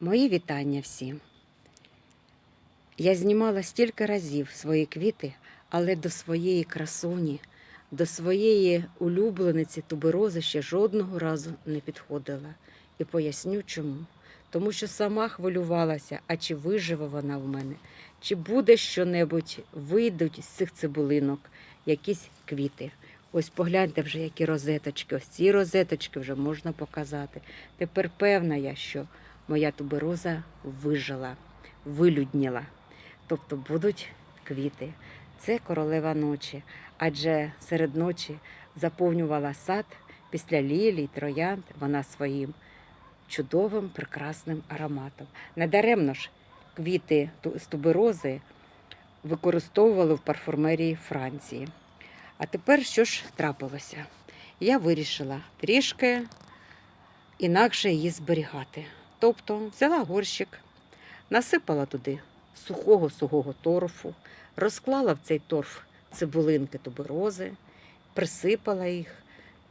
Мої вітання всім. Я знімала стільки разів свої квіти, але до своєї красуні, до своєї улюблениці туберози ще жодного разу не підходила. І поясню чому. Тому що сама хвилювалася, а чи виживе вона в мене, чи буде що-небудь, вийдуть з цих цибулинок якісь квіти. Ось погляньте вже, які розеточки. Ось ці розеточки вже можна показати. Тепер певна я, що моя тубероза вижила, вилюдніла. Тобто будуть квіти. Це королева ночі, адже серед ночі заповнювала сад після лілій, троянд вона своїм чудовим, прекрасним ароматом. Недаремно ж квіти з туберози використовували в парфумерії Франції. А тепер що ж трапилося? Я вирішила трішки інакше її зберігати. Тобто взяла горщик, насипала туди сухого сухого торфу, розклала в цей торф цибулинки туберози, присипала їх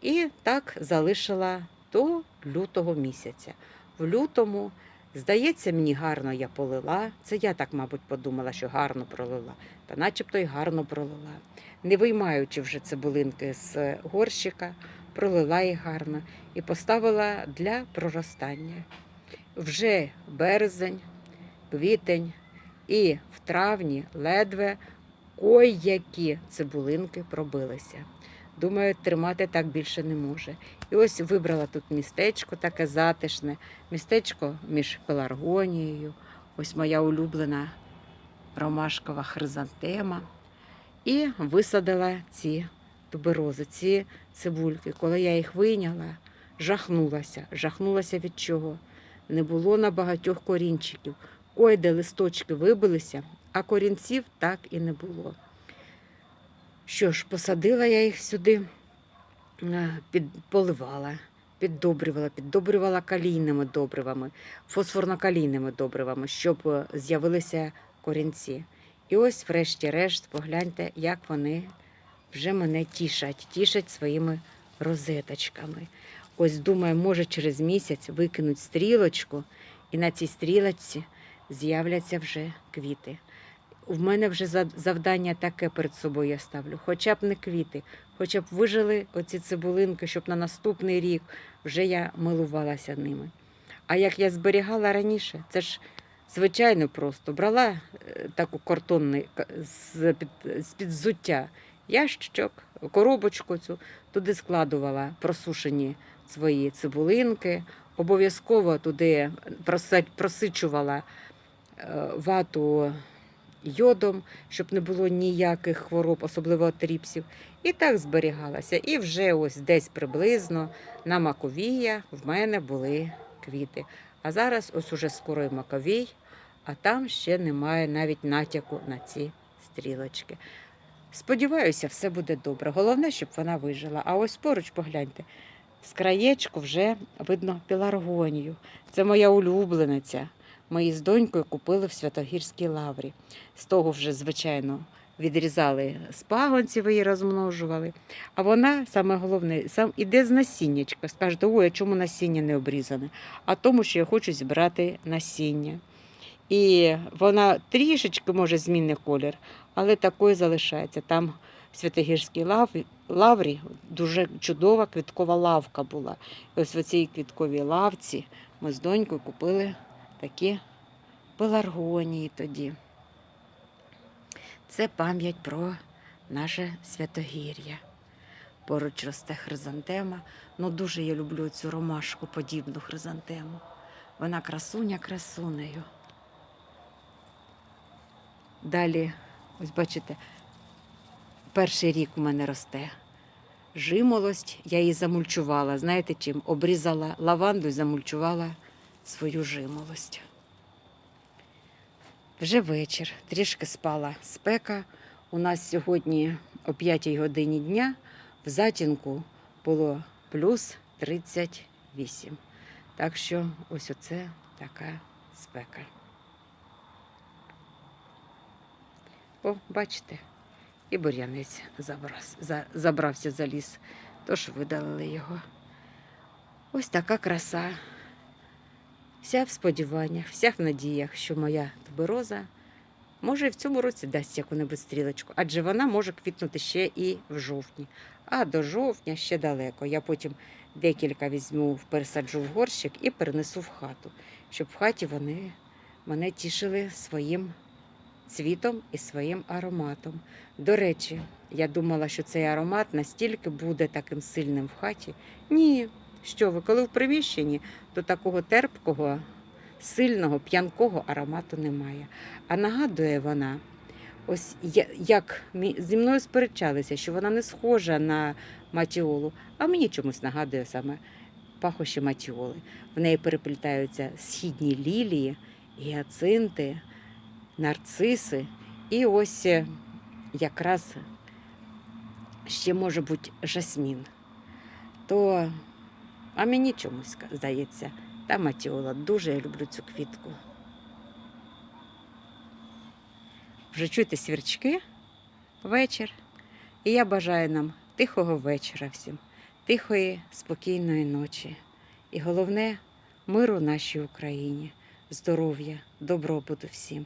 і так залишила до лютого місяця. В лютому, здається, мені гарно я полила. Це я так, мабуть, подумала, що гарно пролила, та начебто й гарно пролила. Не виймаючи вже цибулинки з горщика, пролила їх гарно і поставила для проростання. Вже березень, квітень і в травні ледве кой-які цибулинки пробилися. Думаю, тримати так більше не може. І ось вибрала тут містечко таке затишне, містечко між пеларгонією, ось моя улюблена ромашкова хризантема. І висадила ці туберози, ці цибульки. Коли я їх вийняла, жахнулася. Жахнулася від чого? Не було на багатьох корінчиків. Койде листочки вибилися, а корінців так і не було. Що ж, посадила я їх сюди, е, під, поливала, піддобрювала, піддобрювала калійними добривами, фосфорно-калійними добривами, щоб е, з'явилися корінці. І ось, врешті-решт, погляньте, як вони вже мене тішать, тішать своїми розеточками. Ось думаю, може через місяць викинуть стрілочку, і на цій стрілочці з'являться вже квіти. У мене вже завдання таке перед собою я ставлю. Хоча б не квіти, хоча б вижили оці цибулинки, щоб на наступний рік вже я милувалася ними. А як я зберігала раніше, це ж звичайно просто брала е, таку картонну з-під, з-під взуття ящичок, коробочку цю, туди складувала просушені свої цибулинки, обов'язково туди просичувала е, вату йодом, щоб не було ніяких хвороб, особливо тріпсів. І так зберігалася. І вже ось десь приблизно на Маковія в мене були квіти. А зараз ось уже скоро і Маковій, а там ще немає навіть натяку на ці стрілочки. Сподіваюся, все буде добре. Головне, щоб вона вижила. А ось поруч погляньте. З краєчку вже видно пеларгонію. Це моя улюблениця. Ми її з донькою купили в Святогірській лаврі. З того вже, звичайно, відрізали з пагонців, її розмножували. А вона, саме головне, сам іде з насіннячка. Скажете, ой, а чому насіння не обрізане? А тому, що я хочу зібрати насіння. І вона трішечки може змінний колір, але такою залишається. Там в Святогірській лаврі, дуже чудова квіткова лавка була. І ось в цій квітковій лавці ми з донькою купили такі пеларгонії тоді. Це пам'ять про наше святогір'я. Поруч росте хризантема. Ну, дуже я люблю цю ромашку подібну хризантему. Вона красуня красунею. Далі, ось бачите, перший рік у мене росте. Жимолость, я її замульчувала. Знаєте чим? Обрізала лаванду і замульчувала свою жимолость. Вже вечір, трішки спала спека. У нас сьогодні о 5 годині дня в затінку було плюс 38. Так що ось оце така спека. О, бачите, і бур'янець забрав, за, забрався за ліс, тож видалили його. Ось така краса. вся в сподіваннях, вся в надіях, що моя тубероза може в цьому році дасть яку-небудь стрілочку, адже вона може квітнути ще і в жовтні. А до жовтня ще далеко. Я потім декілька візьму, пересаджу в горщик і перенесу в хату, щоб в хаті вони мене тішили своїм цвітом і своїм ароматом. До речі, я думала, що цей аромат настільки буде таким сильним в хаті. Ні, що ви, коли в приміщенні, то такого терпкого, сильного, п'янкого аромату немає. А нагадує вона, ось як зі мною сперечалися, що вона не схожа на матіолу, а мені чомусь нагадує саме пахощі матіоли. В неї переплітаються східні лілії, гіацинти, нарциси. І ось якраз ще може бути жасмін. То, а мені чомусь здається, та матіола. Дуже я люблю цю квітку. Вже чуєте свірчки вечір. І я бажаю нам тихого вечора всім, тихої, спокійної ночі. І головне миру нашій Україні, здоров'я, добробуту всім.